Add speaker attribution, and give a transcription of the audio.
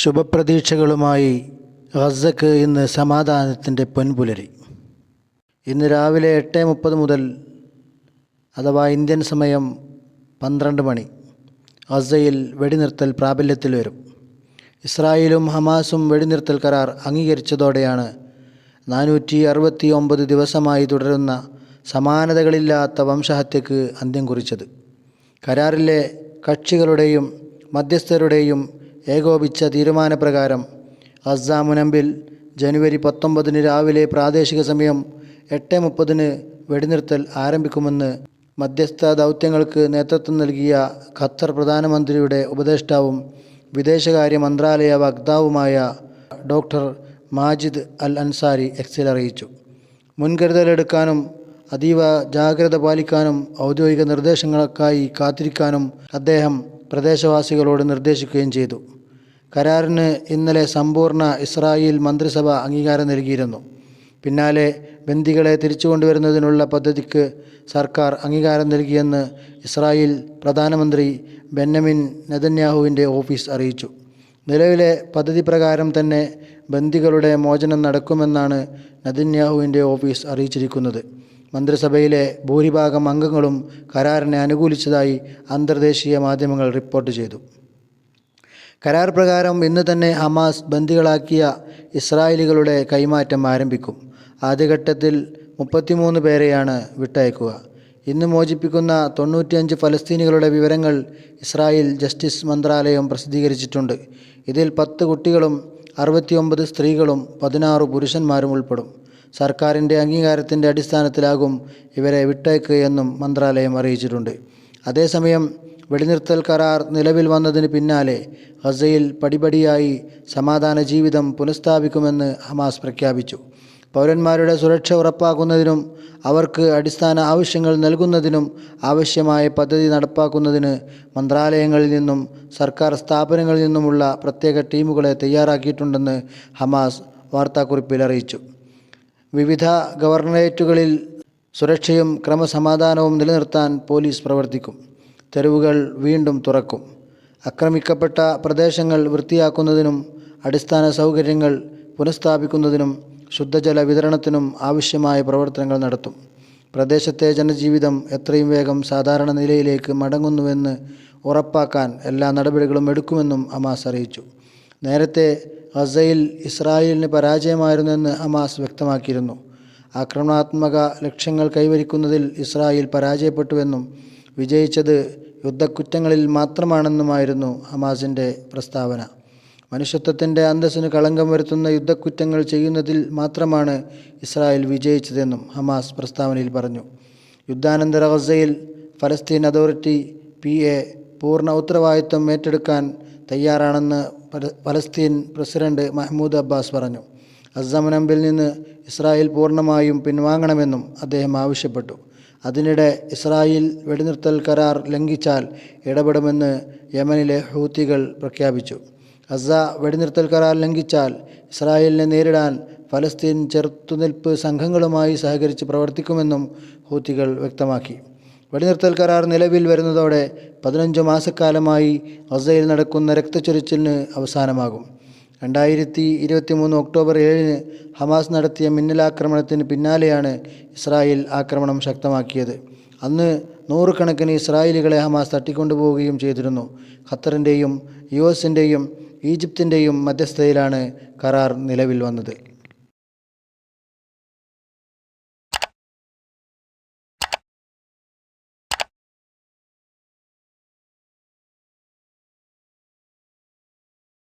Speaker 1: ശുഭപ്രതീക്ഷകളുമായി ഗസക്ക് ഇന്ന് സമാധാനത്തിന്റെ പൊൻപുലരി. ഇന്ന് രാവിലെ എട്ട് മുപ്പത് മുതൽ അഥവാ ഇന്ത്യൻ സമയം പന്ത്രണ്ട് മണി ഗസയിൽ വെടിനിർത്തൽ പ്രാബല്യത്തിൽ വരും. ഇസ്രായേലും ഹമാസും വെടിനിർത്തൽ കരാർ അംഗീകരിച്ചതോടെയാണ് നാനൂറ്റി അറുപത്തി ഒമ്പത് ദിവസമായി തുടരുന്ന സമാനതകളില്ലാത്ത വംശഹത്യക്ക് അന്ത്യം കുറിച്ചത്. കരാറിലെ കക്ഷികളുടെയും മധ്യസ്ഥരുടെയും ഏകോപിച്ച തീരുമാനപ്രകാരം അസ്സാമുനമ്പിൽ മുനമ്പിൽ ജനുവരി പത്തൊമ്പതിന് രാവിലെ പ്രാദേശിക സമയം എട്ട് മുപ്പതിന് വെടിനിർത്തൽ ആരംഭിക്കുമെന്ന് മധ്യസ്ഥ ദൗത്യങ്ങൾക്ക് നേതൃത്വം നൽകിയ ഖത്തർ പ്രധാനമന്ത്രിയുടെ ഉപദേഷ്ടാവും വിദേശകാര്യ മന്ത്രാലയ വക്താവുമായ ഡോക്ടർ മാജിദ് അൽ അൻസാരി എക്സിൽ അറിയിച്ചു. മുൻകരുതലെടുക്കാനും അതീവ ജാഗ്രത പാലിക്കാനും ഔദ്യോഗിക നിർദ്ദേശങ്ങൾക്കായി കാത്തിരിക്കാനും അദ്ദേഹം പ്രദേശവാസികളോട് നിർദ്ദേശിക്കുകയും ചെയ്തു. കരാറിന് ഇന്നലെ സമ്പൂർണ ഇസ്രായേൽ മന്ത്രിസഭ അംഗീകാരം നൽകിയിരുന്നു. പിന്നാലെ ബന്ദികളെ തിരിച്ചുകൊണ്ടുവരുന്നതിനുള്ള പദ്ധതിക്ക് സർക്കാർ അംഗീകാരം നൽകിയെന്ന് ഇസ്രായേൽ പ്രധാനമന്ത്രി ബെന്നമിൻ നെതന്യാഹുവിന്റെ ഓഫീസ് അറിയിച്ചു. നിലവിലെ പദ്ധതി പ്രകാരം തന്നെ ബന്ദികളുടെ മോചനം നടക്കുമെന്നാണ് നെതന്യാഹുവിന്റെ ഓഫീസ് അറിയിച്ചിരിക്കുന്നത്. മന്ത്രിസഭയിലെ ഭൂരിഭാഗം അംഗങ്ങളും കരാറിനെ അനുകൂലിച്ചതായി അന്തർദേശീയ മാധ്യമങ്ങൾ റിപ്പോർട്ട് ചെയ്തു. കരാർ പ്രകാരം ഇന്ന് തന്നെ ഹമാസ് ബന്ദികളാക്കിയ ഇസ്രായേലികളുടെ കൈമാറ്റം ആരംഭിക്കും. ആദ്യഘട്ടത്തിൽ മുപ്പത്തിമൂന്ന് പേരെയാണ് വിട്ടയക്കുക. ഇന്ന് മോചിപ്പിക്കുന്ന തൊണ്ണൂറ്റിയഞ്ച് ഫലസ്തീനികളുടെ വിവരങ്ങൾ ഇസ്രായേൽ ജസ്റ്റിസ് മന്ത്രാലയം പ്രസിദ്ധീകരിച്ചിട്ടുണ്ട്. ഇതിൽ പത്ത് കുട്ടികളും അറുപത്തിയൊമ്പത് സ്ത്രീകളും പതിനാറ് പുരുഷന്മാരും ഉൾപ്പെടും. സർക്കാരിന്റെ അംഗീകാരത്തിന്റെ അടിസ്ഥാനത്തിലാകും ഇവരെ വിട്ടയക്കുകയെന്നും മന്ത്രാലയം അറിയിച്ചിട്ടുണ്ട്. അതേസമയം വെടിനിർത്തൽ കരാർ നിലവിൽ വന്നതിന് പിന്നാലെ ഗസയിൽ പടിപടിയായി സമാധാന ജീവിതം പുനഃസ്ഥാപിക്കുമെന്ന് ഹമാസ് പ്രഖ്യാപിച്ചു. പൗരന്മാരുടെ സുരക്ഷ ഉറപ്പാക്കുന്നതിനും അവർക്ക് അടിസ്ഥാന ആവശ്യങ്ങൾ നൽകുന്നതിനും ആവശ്യമായ പദ്ധതി നടപ്പാക്കുന്നതിന് മന്ത്രാലയങ്ങളിൽ നിന്നും സർക്കാർ സ്ഥാപനങ്ങളിൽ നിന്നുമുള്ള പ്രത്യേക ടീമുകളെ തയ്യാറാക്കിയിട്ടുണ്ടെന്ന് ഹമാസ് വാർത്താക്കുറിപ്പിൽ അറിയിച്ചു. വിവിധ ഗവർണറേറ്റുകളിൽ സുരക്ഷയും ക്രമസമാധാനവും നിലനിർത്താൻ പോലീസ് പ്രവർത്തിക്കും. തെരുവുകൾ വീണ്ടും തുറക്കും. ആക്രമിക്കപ്പെട്ട പ്രദേശങ്ങൾ വൃത്തിയാക്കുന്നതിനും അടിസ്ഥാന സൗകര്യങ്ങൾ പുനഃസ്ഥാപിക്കുന്നതിനും ശുദ്ധജല വിതരണത്തിനും ആവശ്യമായ പ്രവർത്തനങ്ങൾ നടത്തും. പ്രദേശത്തെ ജനജീവിതം എത്രയും വേഗം സാധാരണ നിലയിലേക്ക് മടങ്ങുന്നുവെന്ന് ഉറപ്പാക്കാൻ എല്ലാ നടപടികളും എടുക്കുമെന്നും അമാസ് അറിയിച്ചു. നേരത്തെ ഗസയിൽ ഇസ്രായേലിന് പരാജയമായിരുന്നെന്ന് അമാസ് വ്യക്തമാക്കിയിരുന്നു. ആക്രമണാത്മക ലക്ഷ്യങ്ങൾ കൈവരിക്കുന്നതിൽ ഇസ്രായേൽ പരാജയപ്പെട്ടുവെന്നും വിജയിച്ചത് യുദ്ധക്കുറ്റങ്ങളിൽ മാത്രമാണെന്നുമായിരുന്നു ഹമാസിന്റെ പ്രസ്താവന. മനുഷ്യത്വത്തിന്റെ അന്തസ്സിന് കളങ്കം വരുത്തുന്ന യുദ്ധക്കുറ്റങ്ങൾ ചെയ്യുന്നതിൽ മാത്രമാണ് ഇസ്രായേൽ വിജയിച്ചതെന്നും ഹമാസ് പ്രസ്താവനയിൽ പറഞ്ഞു. യുദ്ധാനന്തര ഗസയിൽ ഫലസ്തീൻ അതോറിറ്റി പി എ പൂർണ ഉത്തരവാദിത്വം ഏറ്റെടുക്കാൻ തയ്യാറാണെന്ന് ഫലസ്തീൻ പ്രസിഡന്റ് മഹ്മൂദ് അബ്ബാസ് പറഞ്ഞു. അസമനമ്പിൽ നിന്ന് ഇസ്രായേൽ പൂർണമായും പിൻവാങ്ങണമെന്നും അദ്ദേഹം ആവശ്യപ്പെട്ടു. അതിനിടെ ഇസ്രായേൽ വെടിനിർത്തൽ കരാർ ലംഘിച്ചാൽ ഇടപെടുമെന്ന് യമനിലെ ഹൂത്തികൾ പ്രഖ്യാപിച്ചു. ഗസ വെടിനിർത്തൽ കരാർ ലംഘിച്ചാൽ ഇസ്രായേലിനെ നേരിടാൻ ഫലസ്തീൻ ചെറുത്തുനിൽപ്പ് സംഘങ്ങളുമായി സഹകരിച്ച് പ്രവർത്തിക്കുമെന്നും ഹൂത്തികൾ വ്യക്തമാക്കി. വെടിനിർത്തൽ കരാർ നിലവിൽ വരുന്നതോടെ പതിനഞ്ച് മാസക്കാലമായി ഗസയിൽ നടക്കുന്ന രക്തച്ചൊരിച്ചിലിന് അവസാനമാകും. രണ്ടായിരത്തി ഇരുപത്തി മൂന്ന് ഒക്ടോബർ ഏഴിന് ഹമാസ് നടത്തിയ മിന്നലാക്രമണത്തിന് പിന്നാലെയാണ് ഇസ്രായേൽ ആക്രമണം ശക്തമാക്കിയത്. അന്ന് നൂറുകണക്കിന് ഇസ്രായേലികളെ ഹമാസ് തട്ടിക്കൊണ്ടുപോവുകയും ചെയ്തിരുന്നു. ഖത്തറിന്റെയും യു എസിന്റെയും ഈജിപ്തിന്റെയും മധ്യസ്ഥതയിലാണ് കരാർ നിലവിൽ വന്നത്.